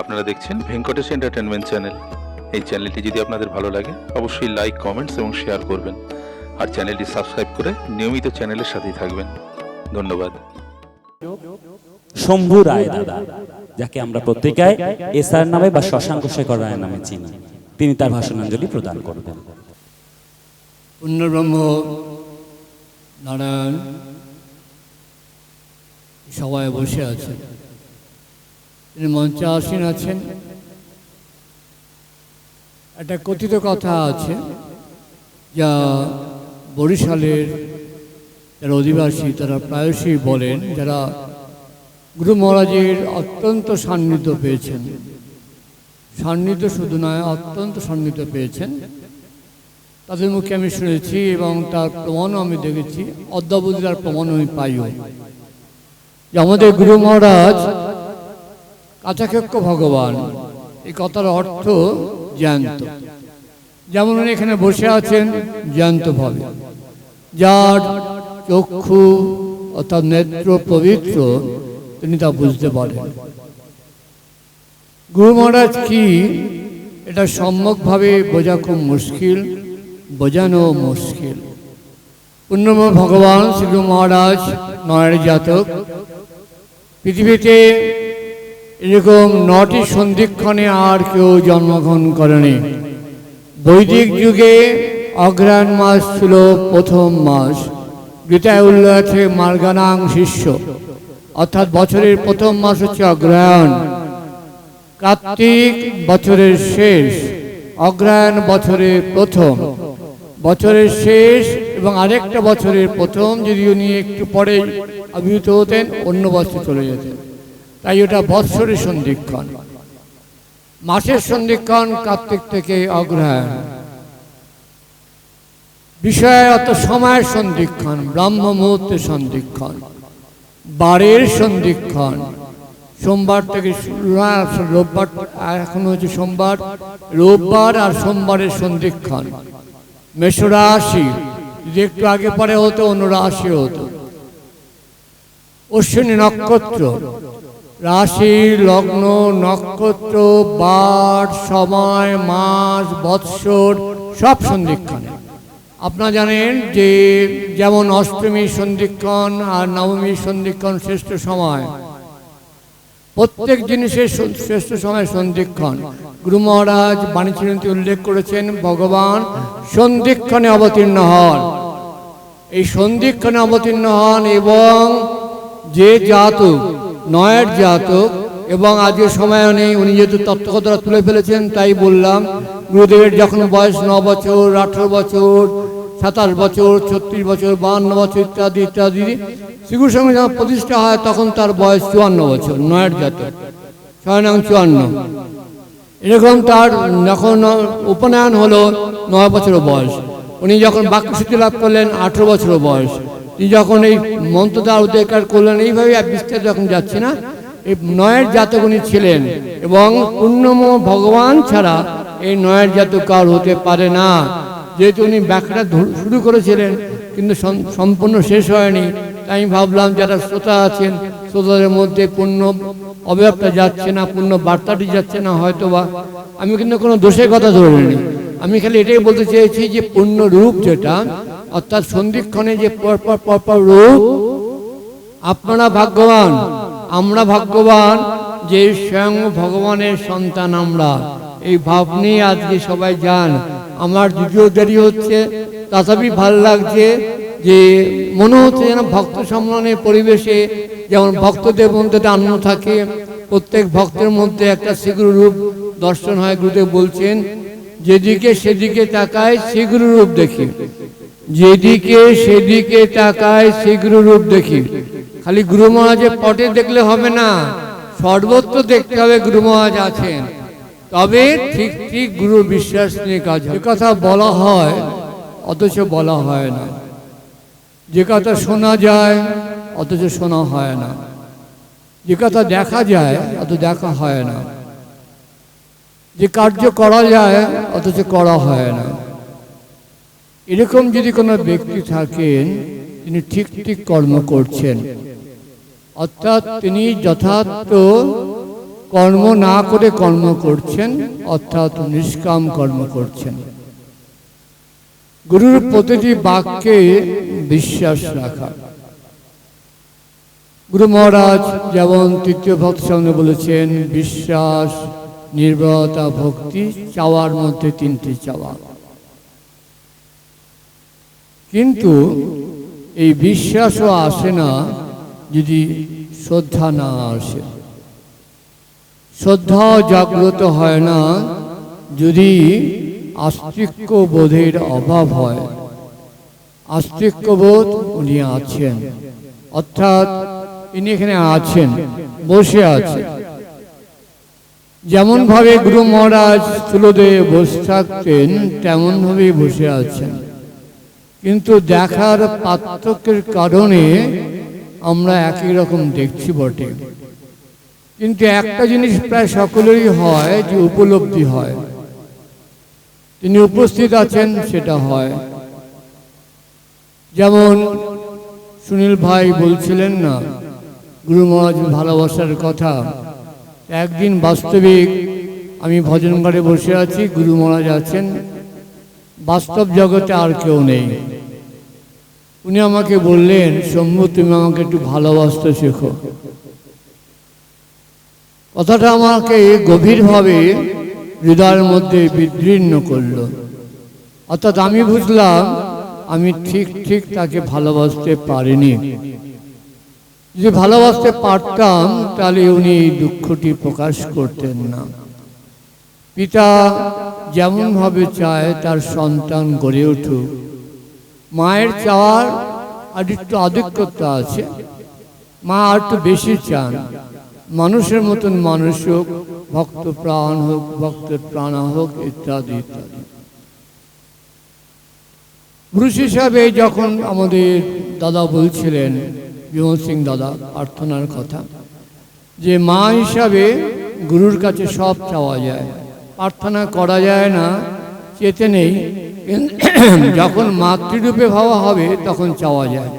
আপনারা দেখছেন Venkatesh entertainment channel এই চ্যানেলটি যদি আপনাদের ভালো লাগে অবশ্যই লাইক কমেন্টস এবং শেয়ার করবেন। আর চ্যানেলটি সাবস্ক্রাইব করে নিয়মিত চ্যানেলের সাথেই থাকবেন। ধন্যবাদ। শম্ভু রায় দাদা যাকে আমরা প্রত্যেকায় এসআর নামে বা শশাঙ্ক শেখর রায় নামে চিনি তিনি তার ভাষণাঞ্জলি প্রদান করবেন। পুণ্যব্রহ্ম নারায়ণ সবাই বসে আছেন। তিনি মঞ্চে আসীন আছেন। একটা কথিত কথা আছে, যা বরিশালের যারা অধিবাসী, তারা প্রায়শই বলেন, যারা গুরু মহারাজের অত্যন্ত সান্নিধ্য পেয়েছেন। সান্নিধ্য শুধু নয়, অত্যন্ত সান্নিধ্য পেয়েছেন। তাদের মুখে আমি শুনেছি এবং তার প্রমাণও আমি দেখেছি। অদ্যাবধি তার প্রমাণ আমি পাইও। যে আমাদের গুরু মহারাজ কাছাক্ষক্ষ ভগবান। এই কথার অর্থ জ্যান্ত। যেমন এখানে বসে আছেন জ্যান্তভাবে যার চক্ষু অর্থাৎ নেত্র পবিত্র, তিনি তা বুঝতে পারেন। গুরু মহারাজ কি? এটা সম্যকভাবে বোঝা খুব মুশকিল, বোঝানো মুশকিল। পূর্ণম ভগবান শ্রী মহারাজ, নয়ের জাতক, পৃথিবীতে এরকম নটি সন্ধিক্ষণে আর কেউ জন্মগ্রহণ করেনি। বৈদিক যুগে অগ্রহায়ণ মাস ছিল প্রথম মাস। গীতায় উল্লেখ আছে মার্গানাং শিষ্য। অর্থাৎ বছরের প্রথম মাস হচ্ছে অগ্রহায়ণ কার্তিক বছরের শেষ অগ্রহায়ণ বছরের প্রথম। বছরের শেষ এবং আরেকটা বছরের প্রথম যদি উনি একটু পরে আবির্ভূত হতেন, অন্য বছর চলে যেতেন। তাই ওটা বৎসরের সন্ধিক্ষণ। মাসের সন্ধিক্ষণ কার্তিক থেকে অগ্রহায়ণ। বিষয় অত সময়ের সন্ধিক্ষণ, ব্রাহ্ম মুহূর্তের সন্ধিক্ষণ, বারের সন্ধিক্ষণ। সোমবার থেকে রোববার এখন হচ্ছে সোমবার। রোববার আর সোমবারের সন্ধিক্ষণ। মেষরাশি, যদি একটু আগে পরে হতো অন্য রাশি হতো। অশ্বিনী নক্ষত্র রাশি, লগ্ন, নক্ষত্র বার সময়, মাস, বৎসর, সব সন্ধিক্ষণে। আপনারা জানেন যে যেমন অষ্টমী সন্ধিক্ষণ আর নবমী সন্ধিক্ষণ শ্রেষ্ঠ সময়, প্রত্যেক জিনিসের শ্রেষ্ঠ সময় সন্ধিক্ষণ। গুরু মহারাজ বাণীচরণতে উল্লেখ করেছেন, ভগবান সন্ধিক্ষণে অবতীর্ণ হন। এই সন্ধিক্ষণে অবতীর্ণ হন এবং যে জাতক, নয়ের জাতক, এবং আজকের সময় নেই, উনি যেহেতু তত্ত্বকথা তুলে ফেলেছেন, তাই বললাম, গুরুদেবের যখন বয়স ন বছর, আঠেরো বছর, সাতাশ বছর, ছত্রিশ বছর, বাহান্ন বছর ইত্যাদি ইত্যাদি, শ্রীগুরুর সঙ্গে যখন প্রতিষ্ঠা হয়, তখন তার বয়স চুয়ান্ন বছর, নয়ের জাতক, ছয় নং চুয়ান্ন। এরকম তার যখন উপনয়ন হলো, নয় বছর বয়স। উনি যখন বাক্যসূচি লাভ করলেন, আঠেরো বছর বয়স। যখন এই মন্ত্রদার অধিকার করলেন এইভাবে বিস্তার যখন যাচ্ছে না, এই নয়ের জাতক উনি ছিলেন এবং পূর্ণম ভগবান ছাড়া এই নয়ের জাতক কার হতে পারে না। যেহেতু উনি ব্যাখ্যাটা শুরু করেছিলেন, কিন্তু সম্পূর্ণ শেষ হয়নি, তাই আমি ভাবলাম যারা শ্রোতা আছেন, শ্রোতাদের মধ্যে পূর্ণ অবয়বটা যাচ্ছে না, পূর্ণ বার্তাটি যাচ্ছে না হয়তো বা আমি কিন্তু কোনো দোষের কথা ধরে নিই আমি খালি এটাই বলতে চেয়েছি যে পূর্ণ রূপ যেটা অর্থাৎ সন্ধিক্ষণে যে পরপর পরপর রূপ, আপনারা ভাগ্যবান, আমরা ভাগ্যবান যে স্বয়ং ভগবানের সন্তান আমরা। এই ভাব নিয়ে আজকে সবাই যান। আমার যদিও দেরি হচ্ছে, তথাপি ভালো লাগছে যে মনে হচ্ছে যেন ভক্ত সম্মানের পরিবেশে যেমন ভক্তদের মধ্যে আনন্দ থাকে, প্রত্যেক ভক্তের মধ্যে একটা শীঘ্র রূপ দর্শন হয়, গুরুদেব বলছেন, যেদিকে সেদিকে তাকায় শীঘ্র রূপ দেখি। যেদিকে সেদিকে তাকায় শীঘ্র রূপ দেখি। খালি গুরু মহারাজের পটে দেখলে হবে না, সর্বত্র দেখতে হবে গুরু মহারাজ আছেন। তবে ঠিক ঠিক গুরু বিশ্বাস নিয়ে কাজ। যে কথা বলা হয়, অথচ বলা হয় না। যে কথা শোনা যায়, অথচ শোনা হয় না। যে কথা দেখা যায়, অত দেখা হয় না। যে কার্য করা যায়, অথচ করা হয় না। এরকম যদি কোনো ব্যক্তি থাকেন, তিনি ঠিক ঠিক কর্ম করছেন। অর্থাৎ তিনি যথার্থ কর্ম না করে কর্ম করছেন, অর্থাৎ নিষ্কাম কর্ম করছেন। গুরুর প্রতিটি বাক্যে বিশ্বাস রাখা। গুরু মহারাজ যেমন তৃতীয় ভক্ত সামনে বলেছেন, বিশ্বাস, নির্ভরতা, ভক্তি, চাওয়ার মধ্যে তিনটি চাওয়া। কিন্তু এই বিশ্বাসও আসে না যদি শ্রদ্ধা না আসে। শ্রদ্ধাও জাগ্রত হয় না যদি আস্তিক্য বোধের অভাব হয়। আস্তিক্যবোধ উনি আছেন। অর্থাৎ ইনি এখানে আছেন, বসে আছেন। যেমন ভাবে গুরু মহারাজ স্থূলদেহে বসে থাকতেন তেমন ভাবেই বসে আছেন। কিন্তু দেখার পার্থক্যের কারণে আমরা একই রকম দেখছি বটে। কিন্তু একটা জিনিস প্রায় সকলেরই হয় যে উপলব্ধি হয়। তিনি উপস্থিত আছেন, সেটা হয়। যেমন সুনীল ভাই বলছিলেন না, গুরু মহারাজ, ভালোবাসার কথা। একদিন বাস্তবিক আমি ভজন ঘরে বসে আছি, গুরু মহারাজ আছেন বাস্তব জগতে আর কেউ নেই। উনি আমাকে বললেন, শম্ভু, তুমি আমাকে একটু ভালোবাসতে শেখো। কথাটা আমাকে গভীরভাবে হৃদয়ের মধ্যে বিদীর্ণ করল। অর্থাৎ আমি বুঝলাম, আমি ঠিক ঠিক তাকে ভালোবাসতে পারিনি। যদি ভালোবাসতে পারতাম, তাহলে উনি দুঃখটি প্রকাশ করতেন না। পিতা যেমনভাবে চায় তার সন্তান গড়ে উঠুক। মায়ের চাওয়ার আর একটু আধিক্যতা আছে। মা আর একটু বেশি চান। মানুষের মতন মানুষ হোক, ভক্ত প্রাণ হোক, ভক্তের প্রাণা হোক, ইত্যাদি ইত্যাদি। পুরুষ হিসাবে যখন আমাদের দাদা বলছিলেন, বিমল সিং দাদা, প্রার্থনার কথা, যে মা হিসাবে গুরুর কাছে সব চাওয়া যায়। প্রার্থনা করা যায় না, চেতে নেই। যখন মাতৃরূপে ভাবা হবে, তখন চাওয়া যায়।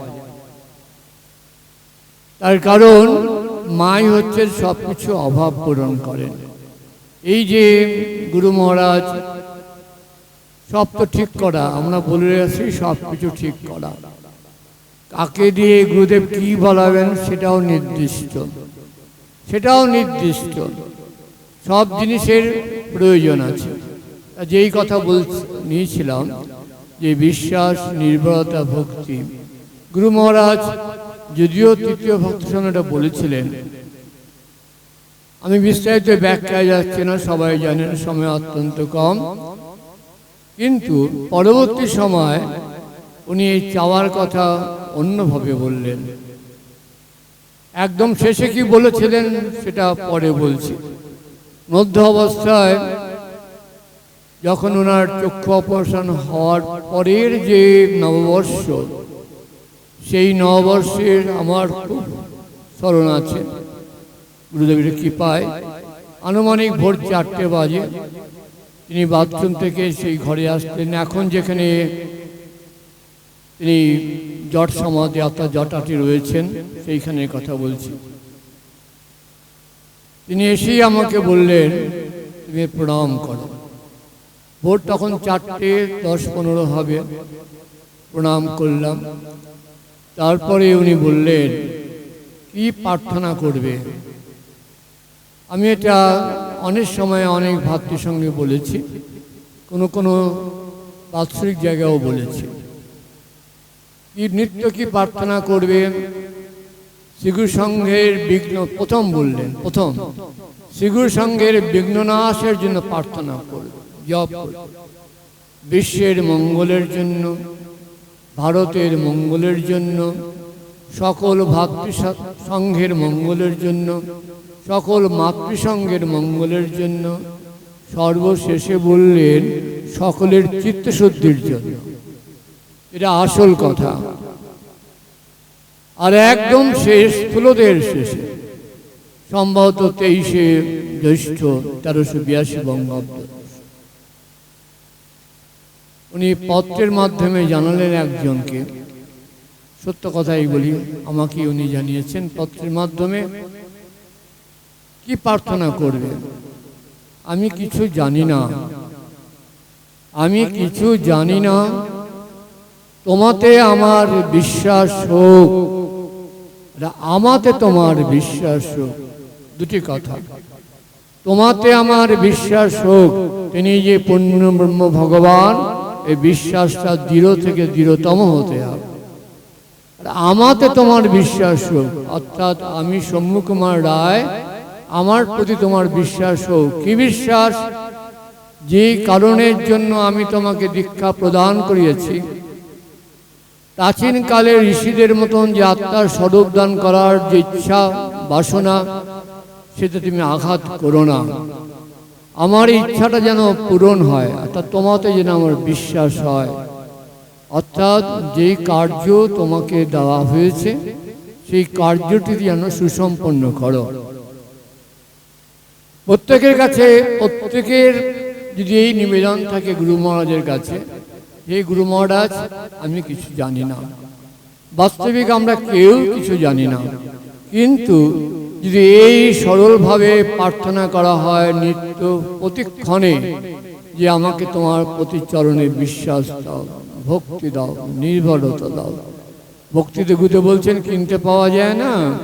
তার কারণ, মাই হচ্ছে সব কিছু অভাব পূরণ করেন। এই যে গুরু মহারাজ, সব তো ঠিক করা। আমরা বলে আছি সব কিছু ঠিক করা। কাকে দিয়ে গুরুদেব কি বলাবেন, সেটাও নির্দিষ্ট। সেটাও নির্দিষ্ট। সব জিনিসের প্রয়োজন আছে। যেই কথা বল নিয়েছিলাম, যে বিশ্বাস, নির্ভরতা, ভক্তি। গুরু মহারাজ যদিও তৃতীয় ভক্ত সঙ্গেটা বলেছিলেন, আমি বিস্তারিত ব্যাখ্যায় যাচ্ছি না, সবাই জানেন, সময় অত্যন্ত কম। কিন্তু পরবর্তী সময় উনি এই চাওয়ার কথা অন্যভাবে বললেন। একদম শেষে কি বলেছিলেন, সেটা পরে বলছি। মধ্য অবস্থায় যখন ওনার চক্ষু অপারেশন হওয়ার পরের যে নববর্ষ, সেই নববর্ষের আমার খুব স্মরণ আছে। গুরুদেবের কৃপায় আনুমানিক ভোর চারটে বাজে তিনি বাথরুম থেকে সেই ঘরে আসতেন। এখন যেখানে তিনি জট সমাধি অর্থাৎ জটাটি রয়েছেন, সেইখানে কথা বলছি। তিনি এসেই আমাকে বললেন, তুমি প্রণাম করো। ভোর তখন চারটে, দশ পনেরো হবে। প্রণাম করলাম। তারপরে উনি বললেন, কি প্রার্থনা করবে? আমি এটা অনেক সময় অনেক ভাতৃর সঙ্গে বলেছি। কোনো কোনো বাৎসরিক জায়গাও বলেছি। কি নৃত্য কি প্রার্থনা করবে শিগুর সংঘের বিঘ্ন প্রথম বললেন, প্রথম শিগুর সংঘের বিঘ্ন নাশের জন্য প্রার্থনা করবে, জপ বিশ্বের মঙ্গলের জন্য, ভারতের মঙ্গলের জন্য, সকল ভাতৃ সংঘের মঙ্গলের জন্য, সকল মাতৃসংঘের মঙ্গলের জন্য, সর্বশেষে বললেন, সকলের চিত্তশুদ্ধির জন্য। এটা আসল কথা। আর একদম শেষ স্থূলদের শেষে, সম্ভবত তেইশে জ্যৈষ্ঠ তেরোশো বিয়াশি বঙ্গাব্দ। উনি পত্রের মাধ্যমে জানালেন একজনকে, সত্য কথাই বলি আমাকে উনি জানিয়েছেন পত্রের মাধ্যমে, কি প্রার্থনা করবে? আমি কিছু জানি না। আমি কিছু জানি না। তোমাতে আমার বিশ্বাস হোক। আমাতে তোমার বিশ্বাস হোক। দুটি কথা। তোমাতে আমার বিশ্বাস হোক, তিনি যে পূর্ণ ব্রহ্ম ভগবান, এই বিশ্বাসটা দৃঢ় থেকে দৃঢ়তম হতে হবে। আমাতে তোমার বিশ্বাস হোক, অর্থাৎ আমি সম্মু কুমার রায়, আমার প্রতি তোমার বিশ্বাস হোক। কি বিশ্বাস? যে কারণের জন্য আমি তোমাকে দীক্ষা প্রদান করিয়েছি। প্রাচীন কালে ঋষিদের মতন যে আত্মার স্বরূপ দান করার যে ইচ্ছা, বাসনা, সেটা তুমি আঘাত করো না। আমার ইচ্ছাটা যেন পূরণ হয়, অর্থাৎ তোমাতে যেন আমার বিশ্বাস হয়। অর্থাৎ যেই কার্য তোমাকে দেওয়া হয়েছে, সেই কার্যটি যেন সুসম্পন্ন করো। প্রত্যেকের কাছে, প্রত্যেকের যদি এই নিবেদন থাকে গুরু মহারাজের কাছে হে গুরু মহারাজ, আমি কিছু জানি না। বাস্তবিক আমরা কেউ কিছু জানি না। কিন্তু যদি এই সরলভাবে প্রার্থনা করা হয় নিত্য প্রতিক্ষণে যে আমাকে তোমার প্রতিচরণে বিশ্বাস দাও, ভক্তি দাও, নির্ভরতা দাও। ভক্তিতে গুতে বলছেন, কিনতে পাওয়া যায় না।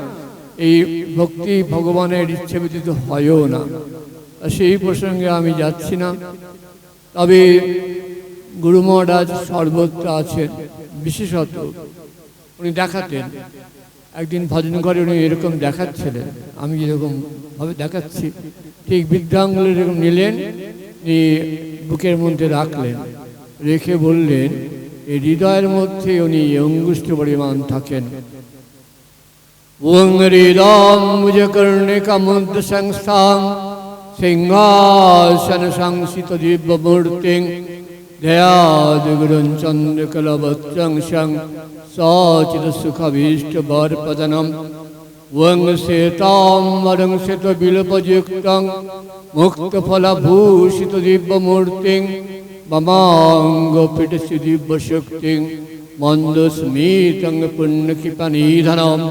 এই ভক্তি ভগবানের ইচ্ছে ব্যতীত হয়ও না। সেই প্রসঙ্গে আমি যাচ্ছি না। তবে গুরু মহারাজ সর্বত্র আছেন, বিশেষত উনি দেখাতেন। একদিন ভজন করে উনি এরকম দেখাচ্ছিলেন, আমি যেরকম ভাবে দেখাচ্ছি। ঠিক বৃদ্ধাঙ্গুল এরকম নিলেন, নিয়ে বুকের মধ্যে রাখলেন, রেখে বললেন এই হৃদয়ের মধ্যে উনি অঙ্গুষ্ঠ পরিমাণ থাকেন। ওং হৃদম মুজকর্ণিকামুদ্র সংস্থাং সিংহাসন সংসিত দয়াদিগুরুং চন্দ্রকলবত্রং সং সচিত সুখভীষ্ট বরপদনম ওং শ্বেতাম্বরং শ্বেত বিলপযুক্তং মুক্তফলভূষিত দিব্যমূর্তিং মমাঙ্গপীঠসি দিব্যশক্তিং মন্দস্মিতং পুণ্যক্ষিপনিধনম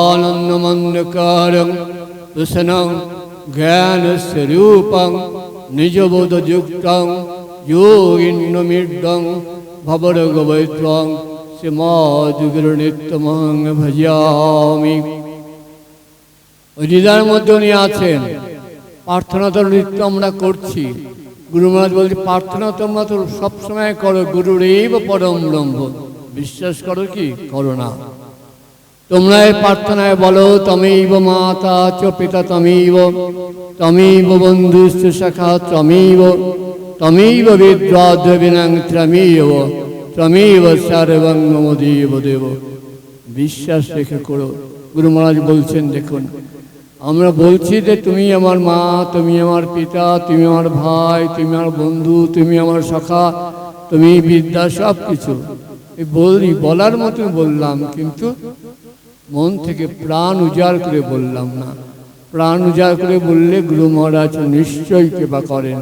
আনন্দমন্দকারং যোগিন্নমিডং ভবরগবৈত্বং শ্রীমদ্গুরুনিত্যমং ভজামি হৃদয়ের মধ্যে উনি আছেন। প্রার্থনা তো নৃত্য আমরা করছি। গুরু মহারাজ বলছি, প্রার্থনা তোমরা তো সবসময় করো গুরুর এই পরম ব্রহ্ম। বিশ্বাস করো কি? করো না। তোমরা এই প্রার্থনায় বলো, তমেইব মাতা চ পিতা তমেইব। তমেইব বন্ধুশ্চ সখা ত্বমেইব তমেইব বিদ্রাদ্রবিনাং ত্রমেইব ত্বমেইব সর্বং মম দেব দেব বিশ্বাস রেখে করো গুরু মহারাজ বলছেন, দেখুন, আমরা বলছি যে তুমি আমার মা, তুমি আমার পিতা, তুমি আমার ভাই, তুমি আমার বন্ধু, তুমি আমার সখা, তুমি বিদ্যা সব কিছু বলি বলার মতো বললাম, কিন্তু মন থেকে প্রাণ উজাড় করে বললাম না। প্রাণ উজাড় করে বললে গুরু মহারাজ নিশ্চয়ই কৃপা করেন।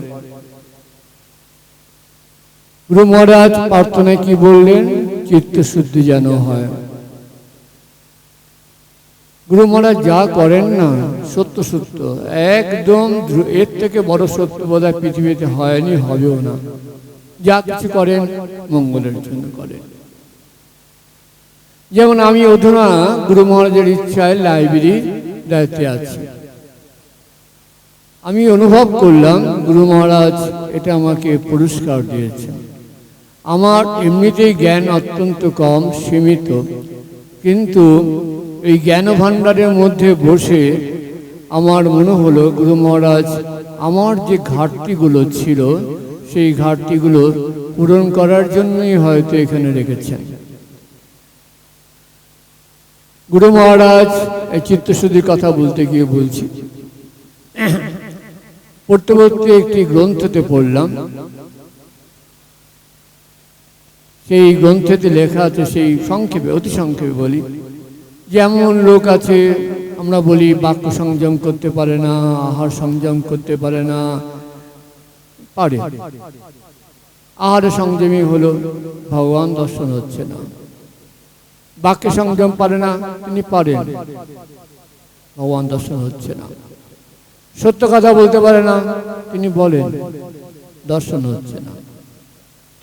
গুরু মহারাজ প্রার্থনায় কি বললেন? চিত্তশুদ্ধি যেন হয়। গুরু মহারাজ যা করেন না, সত্য সত্য। একদম এর থেকে বড় সত্য বোধহয় পৃথিবীতে হয়নি, হবেও না। যা কিছু করেন, মঙ্গলের জন্য করেন। যেমন আমি অধুনা গুরু মহারাজের ইচ্ছায় লাইব্রেরির দায়িত্বে আছি। আমি অনুভব করলাম, গুরু মহারাজ এটা আমাকে পুরস্কার দিয়েছেন। আমার এমনিতেই জ্ঞান অত্যন্ত কম, সীমিত। কিন্তু এই জ্ঞান ভাণ্ডারের মধ্যে বসে আমার মনে হলো, গুরু মহারাজ, আমার যে ঘাটতিগুলো ছিল, সেই ঘাটতিগুলো পূরণ করার জন্যই হয়তো এখানে রেখেছেন। গুরু মহারাজ, এই চিত্তশুদ্ধির কথা বলতে গিয়ে বলছি। পড়তে একটি গ্রন্থতে পড়লাম। সেই গ্রন্থেতে লেখা আছে, সেই সংক্ষেপে, অতি সংক্ষেপে বলি। যেমন লোক আছে, আমরা বলি, বাক্য সংযম করতে পারে না, আহার সংযম করতে পারে না। পারে। আহার সংযমী হলো, ভগবান দর্শন হচ্ছে না। বাক্যে সংযম পারে না, তিনি পারেন। ভগবান দর্শন হচ্ছে না। সত্য কথা বলতে পারে না, তিনি বলেন, দর্শন হচ্ছে না।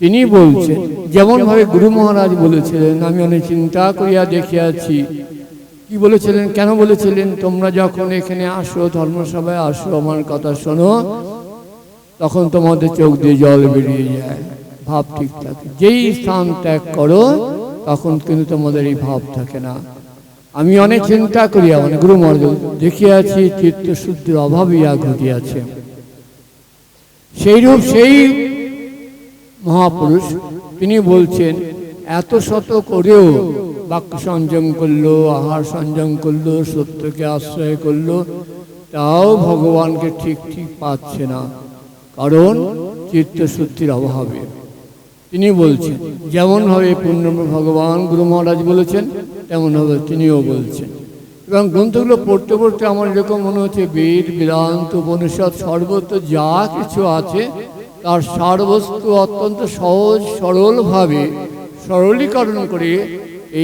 তিনি বলছেন যেমন ভাবে গুরু মহারাজ বলেছিলেন, আমি অনেক চিন্তা করিয়া দেখিয়াছি। কি বলেছিলেন, কেন বলেছিলেন, তোমরা যখন এখানে আসো, ধর্মসভায় আসো, আমার কথা শোনো, তখন তোমাদের চোখ দিয়ে জল বেরিয়ে যায়, ভাব ঠিক থাকে। যেই স্থান ত্যাগ করো, তখন কিন্তু তোমাদের এই ভাব থাকে না। আমি অনেক চিন্তা করিয়া মানে গুরু মহারাজ দেখিয়াছি, চিত্তশুদ্ধির অভাবিয়া ঘটিয়াছে। সেইরূপ সেই মহাপুরুষ, তিনি বলছেন, এত শত করেও বাক্য সংযম করল, আহার সংযম করল, সত্যকে আশ্রয় করল, তাও ভগবানকে ঠিক ঠিক পাচ্ছে না। কারণ চিত্তশুদ্ধির অভাবে। তিনি বলছেন যেমনভাবে পূর্ণ ভগবান গুরু মহারাজ বলেছেন তেমনভাবে তিনিও বলছেন। এবং গ্রন্থগুলো পড়তে পড়তে আমার এরকম মনে হচ্ছে, বেদ, বেদান্ত, উপনিষদ, সর্বত্র যা কিছু আছে তার সারবস্তু অত্যন্ত সহজ, সরলভাবে সরলীকরণ করে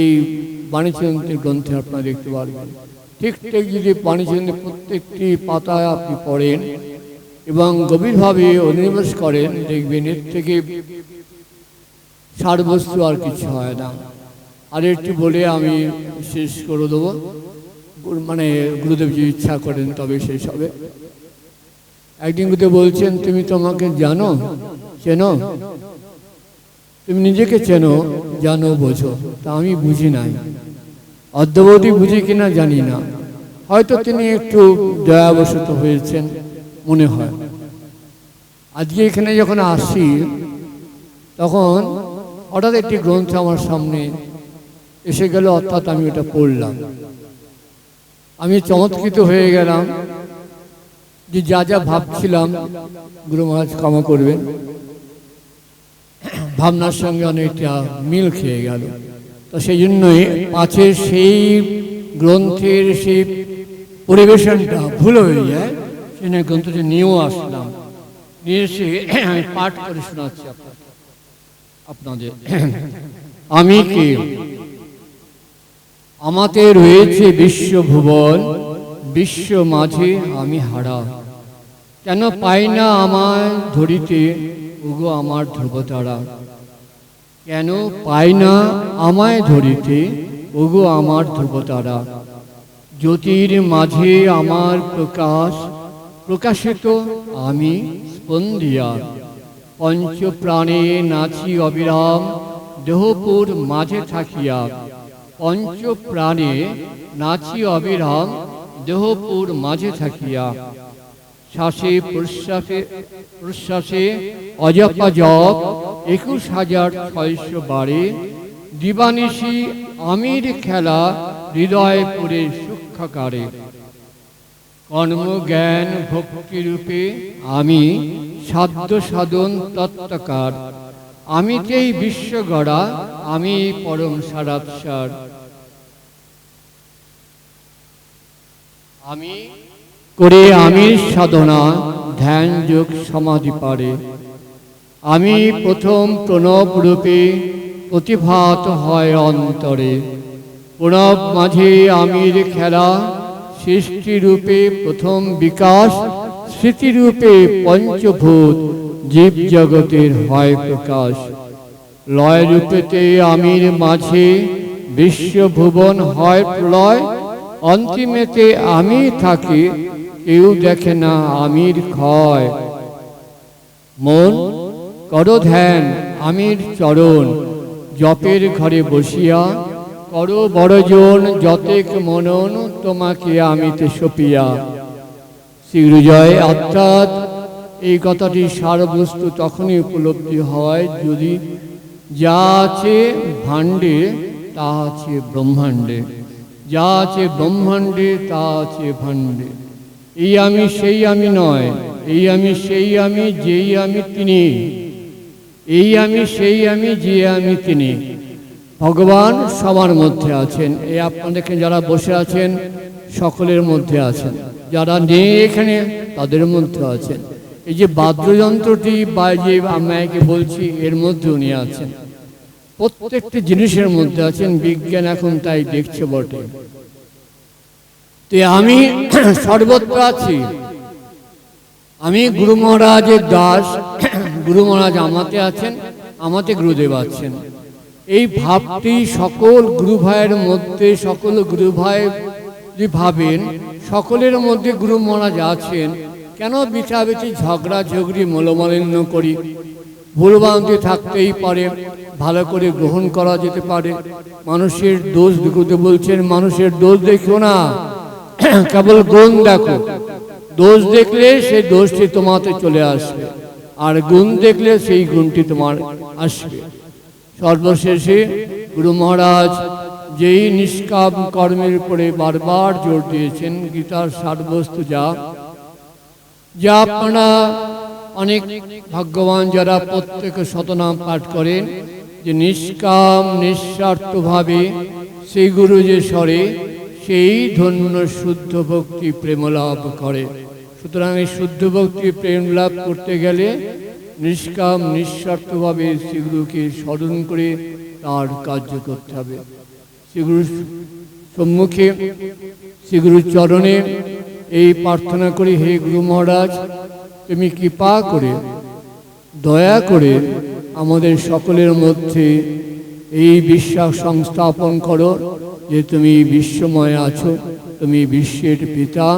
এই বাণীচন্দ্রের গ্রন্থে আপনারা দেখতে পারবেন। ঠিক ঠিক যদি বাণীচন্দ্রের প্রত্যেকটি পাতায় আপনি পড়েন এবং গভীরভাবে অনিবেশ করেন, দেখবেন এর থেকে সারবস্তু আর কিছু হয় না। আর একটু বলে আমি শেষ করে দেবো। মানে গুরুদেব যদি ইচ্ছা করেন তবে শেষ হবে। একদিন গুরুদেব বলছেন, তুমি তোমাকে জানো? চেনো তুমি নিজেকে চেনো, জানো, বোঝো। তা আমি বুঝি নাই। অদ্যবধি বুঝি কিনা জানি না। হয়তো তিনি একটু দয়াবশত হয়েছেন, মনে হয়। আজকে এখানে যখন আসি তখন হঠাৎ একটি গ্রন্থ আমার সামনে এসে গেল, অর্থাৎ আমি ওটা পড়লাম। আমি চমৎকৃত হয়ে গেলাম যে যা যা ভাবছিলাম, গুরু মহারাজ ক্ষমা করবেন। ভাবনার সঙ্গে অনেকটা মিল খেয়ে গেল। তো সেই জন্যই পাঁচের সেই গ্রন্থের সেই পরিবেশনটা ভুল হয়ে যায় সেই গ্রন্থটি নিয়েও আসলাম। নিয়ে এসে আমি পাঠ করে শোনাচ্ছি আপনাদের। আমি কে? আমাতে রয়েছে বিশ্বভুবন বিশ্ব মাঝে আমি হারা। কেন পাই না আমায় ধরিতে? ওগো আমার ধ্রুবতারা কেন পাই না আমায় ধরিতে? ওগো আমার ধ্রুবতারা জ্যোতির মাঝে আমার প্রকাশ প্রকাশিত আমি স্পন্দিয়া। পঞ্চপ্রাণে নাচি অবিরাম দেহপুর মাঝে থাকিয়া। পঞ্চপ্রাণে নাচি অবিরাম দেহপুর মাঝে থাকিয়া। শ্বাসে প্রশ্বাসে প্রশ্বাসে অজপা জপ একুশ হাজার ছয়শো বারে দিবানিশি আমির খেলা হৃদয় পুরে সূক্ষ্মকারে কর্মজ্ঞান ভক্তিরূপে আমি সাধ্য সাধন তত্ত্বকার। আমি আমিতেই বিশ্ব গড়া, আমি পরম সারাৎসার। আমি করে আমির সাধনা ধ্যান যোগ সমাধি পারে আমি প্রথম প্রণব রূপে প্রতিভাত হয় অন্তরে। প্রণব মাঝে আমির খেলা সৃষ্টিরূপে প্রথম বিকাশ স্মৃতিরূপে পঞ্চভূত, জীব জগতের হয় প্রকাশ। লয় রূপেতে আমির মাঝে বিশ্বভুবন হয় প্রলয়, অন্তিমেতে আমি থাকি কেউ দেখে না আমির ক্ষয়। মন, কর ধ্যান, আমির চরণ। জপের ঘরে বসিয়া কর বড়জন, যতেক মনন, তোমাকে আমিতে সপিয়া। শ্রীগুরুজয় অর্থাৎ এই কথাটি সারবস্তু তখনই উপলব্ধি হয় যদি যা আছে ভাণ্ডে, তা আছে ব্রহ্মাণ্ডে। যা আছে ব্রহ্মাণ্ডে, তা আছে ভাণ্ডে। এই আমি সেই আমি নয়, এই আমি সেই আমি, যেই আমি তিনি। এই আমি সেই আমি, যে আমি তিনি। ভগবান সবার মধ্যে আছেন। এই আপনাদেরকে যারা বসে আছেন, সকলের মধ্যে আছেন। যারা নেই এখানে, তাদের মধ্যে আছেন। এই যে বাদ্যযন্ত্রটি বা যে আমাকে বলছি, এর মধ্যে উনি আছেন। প্রত্যেকটি জিনিসের মধ্যে আছেন। বিজ্ঞান এখন তাই দেখছে বটে। তো আমি সর্বত্র আছি। আমি গুরু মহারাজের দাস, গুরু মহারাজ আমাতে আছেন, আমাতে গুরুদেব আছেন। এই ভাবটি সকল গুরু ভাইয়ের মধ্যে, সকল গুরু ভাই যদি ভাবেন, সকলের মধ্যে গুরু মহারাজ আছেন, কেন বিচাবেচি ঝগড়া, ঝগড়ি, মলমালিন্য করি? ভুলভ্রান্তি থাকতেই পারে, ভালো করে গ্রহণ করা যেতে পারে। মানুষের দোষ দেখতে বলছেন, মানুষের দোষ দেখো না। কেবল গুণ দেখো। দোষ দেখলে সেই দোষটি তোমাতে চলে আসবে। আর গুণ দেখলে সেই গুণটি তোমার আসবে। সর্বশেষে গুরু মহারাজ যেই নিষ্কাম কর্মের উপরে বারবার জোর দিয়েছেন, গীতার সারবস্তু যা যা আপনারা অনেক ভাগ্যবান যারা প্রত্যেক শতনাম পাঠ করেন যে নিষ্কাম, নিঃস্বার্থভাবে সেই গুরু যে স্বরে সেই ধন্য শুদ্ধ ভক্তি প্রেম লাভ করে। সুতরাং এই শুদ্ধ ভক্তি প্রেম লাভ করতে গেলে নিষ্কাম, নিঃস্বার্থভাবে শ্রীগুরুকে স্মরণ করে তার কার্য করতে হবে। শ্রীগুরু সম্মুখে, শ্রীগুরুর চরণে এই প্রার্থনা করি, হে গুরু মহারাজ, তুমি কৃপা করে, দয়া করে আমাদের সকলের মধ্যে এই বিশ্বাস সংস্থাপন করো। যে তুমি বিশ্বময় আছো, তুমি বিশ্বের পিতা,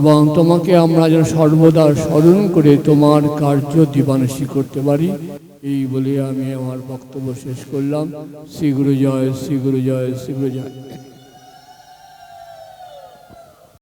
এবং তোমাকে আমরা যেন সর্বদা স্মরণ করে তোমার কার্য দিবানসী করতে পারি। এই বলে আমি আমার বক্তব্য শেষ করলাম। শ্রী গুরু জয় শ্রী গুরু জয় শ্রী গুরু জয়